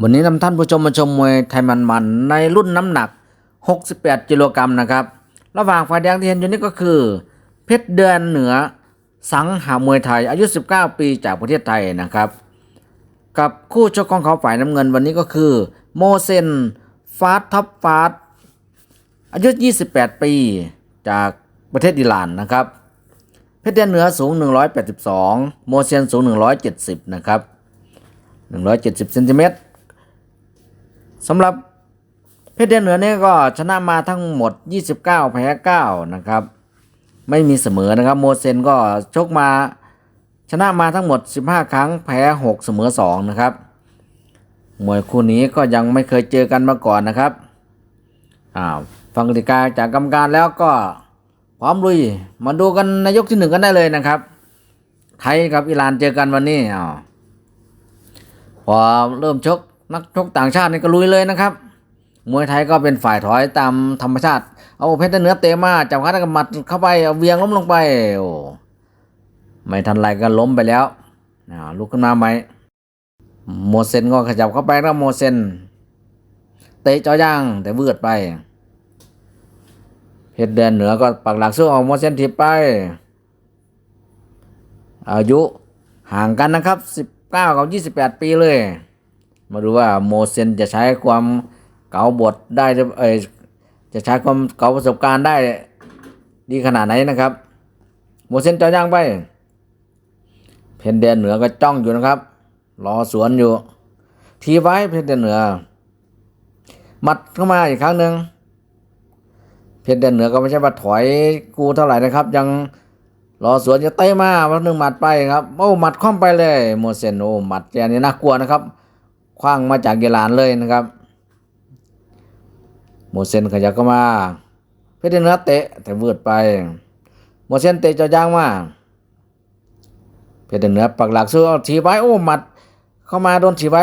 วันนี้นำท่านผู้ชมมาชมมวยไทยมันๆในรุ่นน้ำหนัก 68กิโลกรัมนะครับระหว่างฝ่ายแดงที่เห็นอยู่นี้ก็คือ เพชรเดือนเหนือสังหามวยไทยอายุ 19 ปีจากประเทศไทยนะครับ กับคู่ชกของเขาฝ่ายน้ำเงินวันนี้ก็คือ โมเซนฟาสท็อปฟาสอายุ 28 ปีจากประเทศอิหร่านนะครับ เพชรเดือนเหนือสูง 182 โมเซนสูง 170 นะครับ 170เซนติเมตร สำหรับเพชรเดือนเหนือเนี่ยก็ชนะมาทั้งหมด 29 แพ้ 9 นะครับ ไม่มีเสมอนะครับ โมเซนก็ชกมาชนะมาทั้งหมด 15 ครั้งแพ้ 6 เสมอ 2 นะครับ มวยคู่นี้ก็ยังไม่เคยเจอกันมาก่อนนะครับอ้าวฟังกติกาจากกรรมการแล้วก็พร้อมลุย มาดูกันในยกที่หนึ่งกันได้เลยนะครับ ไทยกับอิหร่านเจอกันวันนี้อ้าวพอเริ่มชก นักชกต่างชาตินี่ก็ลุยเลยนะครับ มวยไทยก็เป็นฝ่ายถอยตามธรรมชาติ เอาเพชรเนื้อเตมาจับขากับหมัดเข้าไปเอาเวียงล้มลงไปโอ้ไม่ทันไรก็ล้มไปแล้วลุกขึ้นมาไหมโมเซนก็ขยับเข้าไปแล้วโมเซนเตะจอย่างแต่วืดไปเพชรเดินเหนือก็ปักหลักสู้ออกโมเซนถีบไป อายุห่างกันนะครับ 19 กับ 28 ปีเลย มาดูว่าโมเซนจะใช้ความเก่าบทได้หรือเอจะใช้ความเก่าประสบการณ์ได้ดีขนาดไหนนะครับ โมเซนจอย่างไป เพนเดนเหนือก็จ้องอยู่นะครับ รอสวนอยู่ ทีไว้เพนเดนเหนือ มัดเข้ามาอีกครั้งหนึ่งเพชรเดนเหนือก็ไม่ใช่ว่าถอยกูเท่าไหร่นะครับ ยังรอสวนจะเตะมาวันหนึ่งหมัดไปครับโอ้หมัดคว่ำไปเลย โมเซนโอ้หมัดแกนี่น่ากลัวนะครับ คว้างมาจากเยลานเลยนะครับโมเซนขยับเข้ามาเพชรเนเหนือเตะแต่เวืดไปโมเซนเตะจอย่างมาเพชรเนเหนือปักหลักสู้เอาถีบไว้โอ้หมัด เข้ามาโดนถีบไว้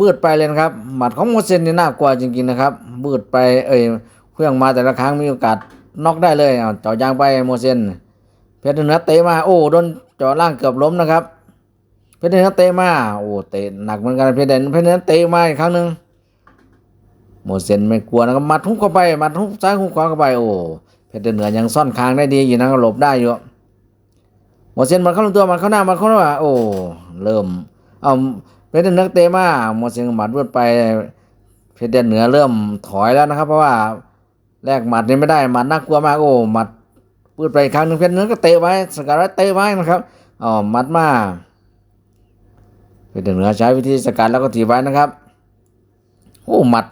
บืดไปเลยนะครับ หมัดของโมเซนนี่น่ากลัวจริงๆนะครับเบืดไปเอ้ยเครื่องมาแต่ละครั้งมีโอกาสน็อกได้เลยเอาเจาะยางไปโมเซนเพชรเนื้อเตะมาโอ้โดนเจาะล่างเกือบล้มนะครับ เพชรเนเตะมาโอ้เตะหนักเหมือนกันเพชรเดนเพชรเนเตะมาอีกครั้งหนึ่งโมเซนไม่กลัวนะครับมัดทุกเข้าไปมัดทุกซ้ายทุกขวาเข้าไปโอ้เพชรเหนือยังซ่อนคางได้ดีอยู่นะหลบได้อยู่โมเซนมันเข้าลำตัวมันเข้าหน้ามันเข้าหน้าโอ้เริ่มเอาเพชรเนื้อเตะมาโมเซนหมัดรวดไปเพชรเหนือเริ่มถอยแล้วนะครับ เพราะว่าแลกหมัดนี่ไม่ได้หมัดน่ากลัวมากโอ้หมัดปืดไปอีกครั้งหนึ่งเพชรเนื้อก็เตะไว้สกัดไว้เตะไว้นะครับอ๋อมัดมา เพชรเหนือใช้วิธีสกัดแล้วก็ถีบไว้นะครับโอ้หมัด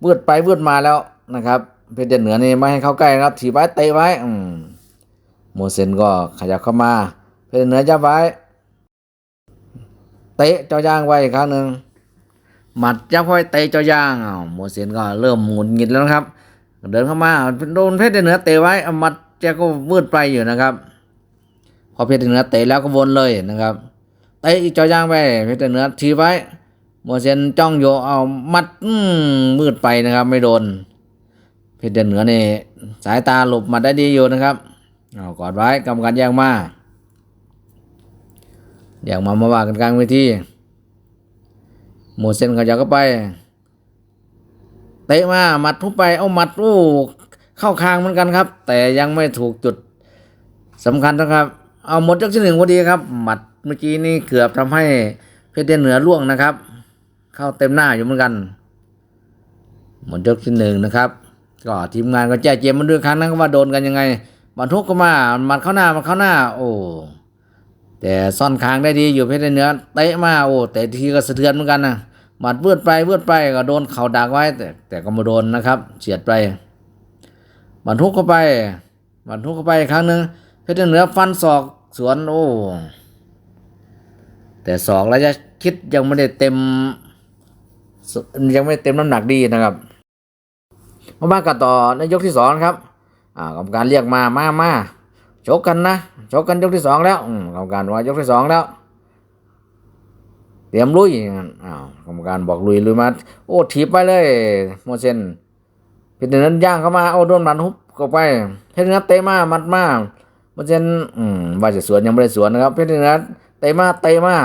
เวืดไปเวืดมาแล้วนะครับเพชรเหนือนี่ไม่ให้เข้าใกล้นะครับ ถีบไว้เตะไว้อืมโมเซนก็ขยับเข้ามาเพชรเหนือจับไว้ เตะเจ้าย่างไว้อีกครั้งหนึ่งหมัดจับไว้เตะเจ้าย่างอ้าวโมเซนก็เริ่มหงุดหงิดแล้วนะครับ เดินเข้ามาโดนเพชรเหนือเตะไว้เอามัดแกก็วืดไปอยู่นะครับ พอเพชรเหนือเตะแล้วก็วนเลยนะครับ เตะอีจอย่างไปเพชรเหนือทีไว้โมเซนจ้องโยเอามัดมืดไปนะครับ ไม่โดน เพชรเหนือนี่สายตาหลบมาได้ดีอยู่นะครับเอากอดไว้กรรมการแยกมาแยกมามาว่ากันกลางเวทีโมเซนเขาจะก็ไป เตะมาหมัดทุบไปเอาหมัดโอ้เข้าคางเหมือนกันครับ แต่ยังไม่ถูกจุดสำคัญนะครับ เอาหมดยกที่หนึ่งพอดีครับหมัด เมื่อกี้นี่เกือบทำให้เพชรเดนเหนือล่วงนะครับ เข้าเต็มหน้าอยู่เหมือนกันหมดยกที่หนึ่งนะครับ ก็ทีมงานก็แจ้เจมมันด้วยครั้งนั้นว่าโดนกันยังไงบรรทุกก็มามัดเข้าหน้ามันเข้าหน้า โอ้แต่ซ่อนคางได้ดีอยู่เพชรเดนเหนือเตะมาโอ้แต่ทีก็สะเทือนเหมือนกันนะหมัดเบืดไปเบืดไปก็โดนเข่าดักไว้ แต่แต่ก็มาโดนนะครับเฉียดไปบรรทุกเข้าไปบรรทุกเข้าไปอีกครั้งหนึ่งเพชรเหนือฟันศอกสวนโอ้ แต่ศอกแล้วจะคิดยังไม่ได้เต็ม ยังไม่เต็มน้ำหนักดีนะครับมาบ้ากันต่อในยกที่สองครับอ่ากรรมการเรียกมามามาชกกันนะชกกันยกที่สองแล้วกรรมการว่ายกที่สองแล้วเตรียมลุยอ้าวกรรมการบอกลุยลุยมา โอ้ถีบไปเลย โมเซนเพชรเนื้อย่างเข้ามาเอาโดนมันฮุบเข้าไปเพชรนื้อเตะมามัดมาโมเซนอืมว่าจะสวนยังไม่ได้สวนนะครับเพชรนื้อ เตะมาเตะมา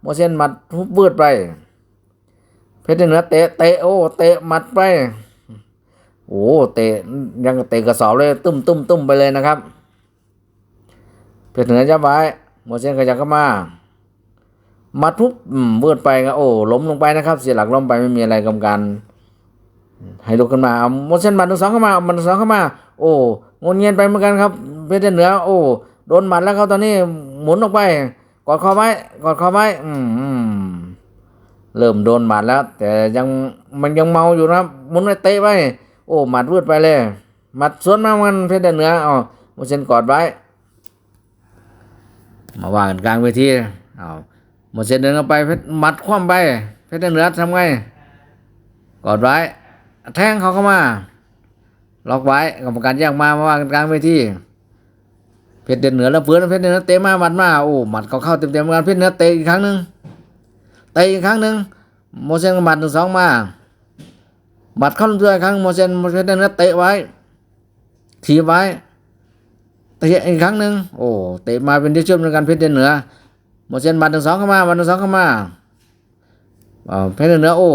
โมเซนมัดฮุบบืดไป เพชรเหนือเตะเตะโอ้เตะหมัดไปโอ้เตะยังเตะกระสอบเลยตุ้มตุ้มตุ้มไปเลยนะครับ เพชรเหนือจะไว้หมเส้นขยับเข้ามามัดทุบเบืดไปครับโอ้ล้มลงไปนะครับ เสียหลักล้มไปไม่มีอะไรกรรมการให้ลุกขึ้นมาเอาหมเส้นมัดหนึ่งสองเข้ามาหมัดสองเข้ามา โอ้งนเงียนไปเหมือนกันครับ เพชรเหนือ โอ้โดนหมัดแล้วครับตอนนี้หมุนออกไป กอดคอไว้กอดคอไว้อืมอืมเริ่มโดนหมัดแล้ว แต่ยังมันยังเมาอยู่นะมุนไปเตะไปโอ้หมัดวืดไปเลยหมัดสวนมามันเพชรเหนือเอาหมดเส้นกอดไว้ มาว่ากันกลางเวทีเอาหมดเส้นเดินเข้าไปเพชรหมัดคว่ำไปเพชรเหนือทำไงกอดไว้ แทงเขาเข้ามา ล็อกไว้กรรมการแยกมามาว่ากันกลางเวที เพชรเดินเหนือแล้วเฟื้นเพชรเดินเหนือเตะมาหมัดมาโอ้หมัดเขาเข้าเต็มเต็มกันเพชรเหนือเตะอีกครั้งหนึ่งเตะอีกครั้งหนึ่งโมเซนหมัดหนึ่งสองมาหมัดเข้าลำตัวอีกครั้งโมเซนเพชรเดินเหนือเตะไว้ถีไว้เตะอีกครั้งหนึ่งโอ้เตะมาเป็นที่ช่วยในการเพชรเดินเหนือโมเซนหมัดหนึ่งสองเข้ามาหมัดหนึ่งสองเข้ามาเพชรเดินเหนือโอ้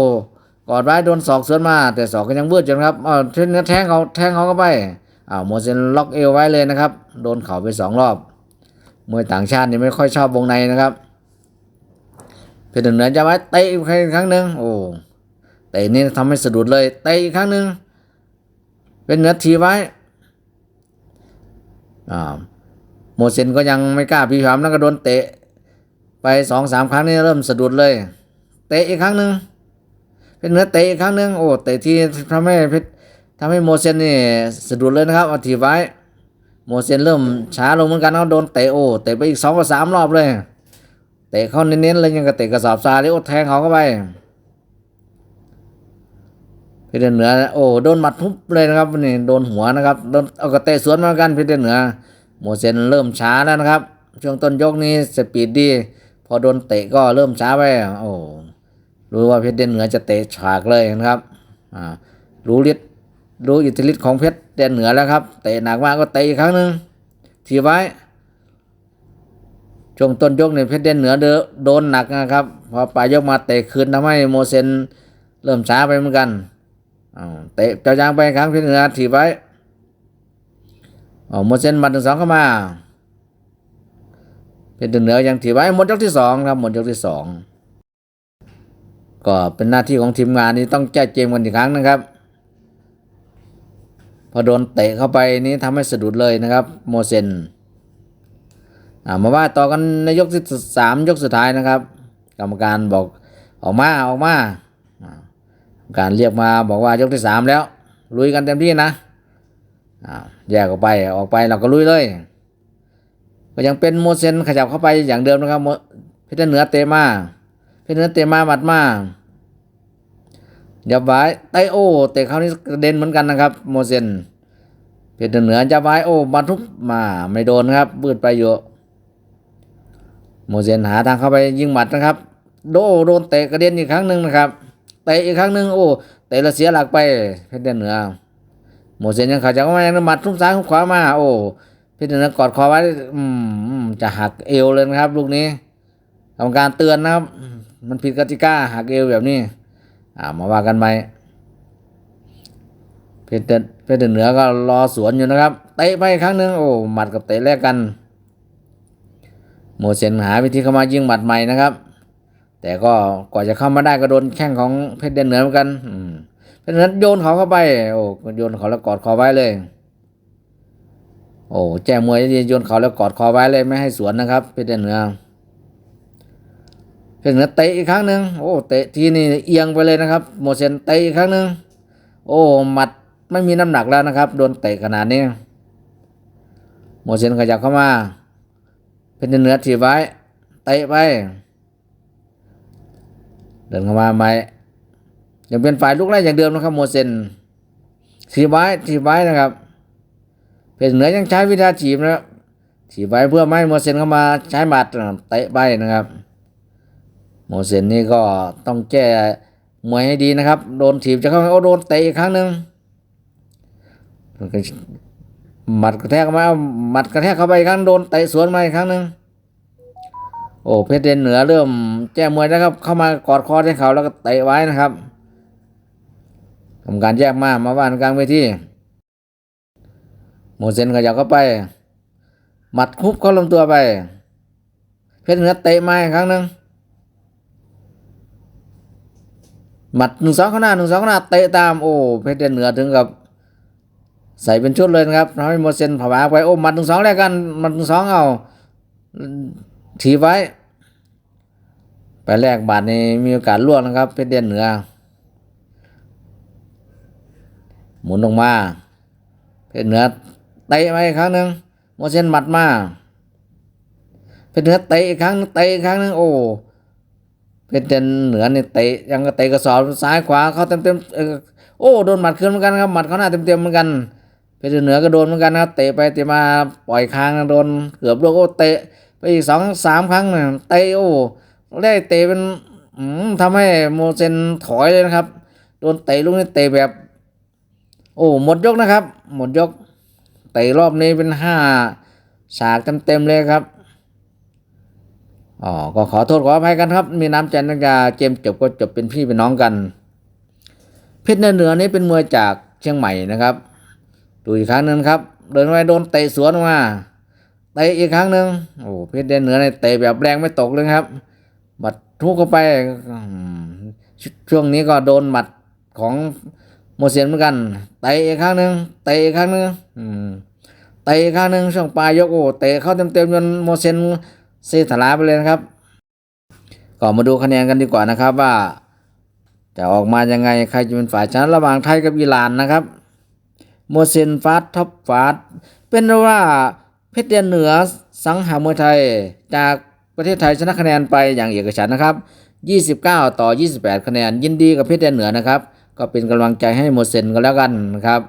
กอดไว้โดนศอกสวนมา แต่ศอกก็ยังเบืดอยู่นครับอ้าวเทนเนื้อแทงเขาแทงเขาเข้าไป อ้าวโมเซนล็อกเอวไว้เลยนะครับ โดนเข่าไปสองรอบมวยต่างชาตินี่ไม่ค่อยชอบวงในนะครับ เพชรเหนือจะไว้เตะอีกครั้งหนึ่งโอ้เตะนี่ทำให้สะดุดเลยเตะอีกครั้งหนึ่งเป็นเหนือทีไว้อ่าโมเซนก็ยังไม่กล้าพีผามแล้วก็โดนเตะ ไปสองสามครั้งนี่เริ่มสะดุดเลย เตะอีกครั้งหนึ่งเพชรเหนือเตะอีกครั้งหนึ่งโอ้เตะที่ทำให้เพชร ทำให้โมเซนนี่สะดุดเลยนะครับเอาถีบไว้ โมเซนเริ่มช้าลงเหมือนกันเขาโดนเตะโอ้เตะไปอีกสองกับสามรอบเลยเตะเข้าเน้นๆเลยยังกับเตะกระสอบทรายเลยโอ้แทงเขาเข้าไปเพชรเหนือโอ้โดนหมัดทุบเลยนะครับนี่โดนหัวนะครับโดนเอากระเตะสวนมาเหมือนกันเพชรเหนือโมเซนเริ่มช้าแล้วนะครับ ช่วงต้นยกนี้สปีดดีพอโดนเตะก็เริ่มช้าไปโอ้รู้ว่าเพชรเดนเหนือจะเตะฉากเลยนะครับอ่ารู้ฤทธิ์ รู้อิทธิฤทธิ์ของเพชรเด่นเหนือแล้วครับเตะหนักมากก็เตะอีกครั้งหนึ่งทีไว้ช่วงต้นยกเนี่ยเพชรเด่นเหนือเดโดนหนักนะครับพอปลายยกมาเตะคืนทำให้โมเซนเริ่มช้าไปเหมือนกันเตะเจ้ายางไปอีกครั้งเพชรเหนือทีไว้โมเซนมัดหนึ่งสองเข้ามาเพชรเหนือยังถีบไว้หมดยกที่สองครับหมดยกที่สองก็เป็นหน้าที่ของทีมงานนี้ต้องแก้เกมกันอีกครั้งนะครับ พอโดนเตะเข้าไปนี้ทำให้สะดุดเลยนะครับโมเซนมาว่าต่อกันในยกที่สามยกสุดท้ายนะครับ กรรมการบอกออกมาออกมาการเรียกมาบอกว่ายกที่สามแล้ว ลุยกันเต็มที่นะแยกออกไปออกไปเราก็ลุยเลย ก็ยังเป็นโมเซนขยับเข้าไปอย่างเดิมนะครับเพชรเหนือเตะมาเพชรเหนือเตะมาหมัดมา ยับไว้ไตโอเตะเขานี่กระเด็นเหมือนกันนะครับ โมเซนเพชรเหนือยับไว้โอ้มาทุบมาไม่โดนครับบืดไปอยู่โมเซนหาทางเข้าไปยิงหมัดนะครับ โดโดนเตะกระเด็นอีกครั้งหนึ่งนะครับเตะอีกครั้งหนึ่งโอ้เตะล้วเสียหลักไปเพชรเหนือโมเซนยังขาจากว่ายังหมัดทุบซ้ายทุบขวามา โอ้เพชรเหนือกอดคอไว้อืมจะหักเอวเลยนะครับ ลูกนี้กรรมการเตือนนะครับ มันผิดกติกาหักเอวแบบนี้ อ่ามาว่ากันไปเพชรเดินเพชรเดินเหนือก็รอสวนอยู่นะครับเตะไปครั้งหนึ่งโอ้หมัดกับเตะแลกกันโมเซนหาวิธีเข้ามายิงหมัดใหม่นะครับ แต่ก็กว่าจะเข้ามาได้ก็โดนแข้งของเพชรเดนเหนือเหมือนกันอืมเพชรเดินเหนือโยนเขาเข้าไป โอ้โยนเขาแล้วกอดคอไว้เลย โอ้แจ้มวยโยนเขาแล้วกอดคอไว้เลยไม่ให้สวนนะครับ เพชรเดนเหนือ เพชรเนือเตะอีกครั้งหนึ่งโอ้เตะทีนี่เอียงไปเลยนะครับโมเซนเตะอีกครั้งหนึ่งโอ้หมัดไม่มีน้ำหนักแล้วนะครับโดนเตะขนาดนี้โมเซนขยับเข้ามาเพชรเหนือถีบไว้เตะไปเดินเข้ามาใหม่ยังเป็นฝ่ายลุกไล่อย่างเดิมนะครับโมเซนถีบไว้ถีบไว้นะครับเพชรเหนือยังใช้วิธีถีบนะครับถีบไว้เพื่อไม่ให้โมเซนเข้ามาใช้หมัดเตะไปนะครับ โมเซนนี่ก็ต้องแก้มวยให้ดีนะครับ โดนถีบจะเข้าไปโอ้โดนเตะอีกครั้งหนึ่งหมัดกระแทกมาหมัดกระแทกเข้าไปอีกครั้งโดนเตะสวนมาอีกครั้งหนึ่งโอ้เพชรเดนเหนือเริ่มแจ้มวยแล้วครับ เข้ามากอดคอที่เขาแล้วก็เตะไว้นะครับทำการแยกมามาว่านกลางเวทีโมเซนขยับเข้าไป หมัดคุบเข้าลำตัวไป เพชรเหนือเตะมาอีกครั้งหนึ่ง หมัดหนึ่งสองข้างหน้าหนึ่งสองข้างหน้าเตะตามโอ้เพชรเดนเหนือถึงกับ ใส่เป็นชุดเลยนะครับทำให้โมเซนผวาไปโอ้หมัดหนึ่งสองแรกกันหมัดหนึ่งสองเอาถีบไว้ ไปแรกบาทนี้มีโอกาสล่วงนะครับ เพชรเดนเหนือ หมุนลงมา เพชรเหนือเตะมาอีกครั้งหนึ่งโมเซนหมัดมาเพชรเหนือเตะอีกครั้งเตะอีกครั้งหนึ่งโอ้ เพชรเดนเหนือเนี่เตะยังก็เตะกระสอบซ้ายขวาเข้าเต็มเต็มๆเออโอ้โดนหมัดคืนเหมือนกันครับหมัดเขาหน้าเต็มเต็มๆเหมือนกัน เพชรเหนือก็โดนเหมือนกันนะครับเตะไปเตะมาปล่อยคางโดนเกือบลูกโอ้เตะไปอีกสองสามครั้งเนี่ยเตะโอ้ได้เตะเป็นอืมทำให้โมเซนถอยเลยนะครับ โดนเตะลูกนี้เตะแบบ โอ้หมดยกนะครับ หมดยกเตะรอบนี้เป็นห้าฉากเต็มๆเลยครับ อ๋อก็ขอโทษขออภัยกันครับ มีน้ำใจนักยาเกมจบก็จบเป็นพี่เป็นน้องกัน เพชรเหนือนี้เป็นมวยจากเชียงใหม่นะครับ ดูอีกครั้งหนึ่งครับ เดินไปโดนเตะสวนออกมาเตะอีกครั้งหนึ่งโอ้เพชรเหนือในเตะแบบแรงไม่ตกเลยครับหมัดทุกเข้าไปช่วงนี้ก็โดนหมัดของโมเซียนเหมือนกันเตะอีกครั้งหนึ่งเตะอีกครั้งหนึ่งเตะอีกครั้งหนึ่งช่วงปลายยกโอ้เตะเข้าเต็มๆจนโมเซียน เสียถลาไปเลยนะครับก็มาดูคะแนนกันดีกว่านะครับว่า จะออกมายังไงใครจะเป็นฝ่ายชนะระหว่างไทยกับอิหร่านนะครับโมเซนฟาดท็อปฟาดเป็นว่าเพชรเดียนเหนือสังหามวยไทยจากประเทศไทยชนะคะแนนไปอย่างเอกฉันนะครับ 29 ต่อ 28 คะแนนยินดีกับเพชรเดียนเหนือนะครับ ก็เป็นกำลังใจให้โมเซนกันแล้วกันนะครับ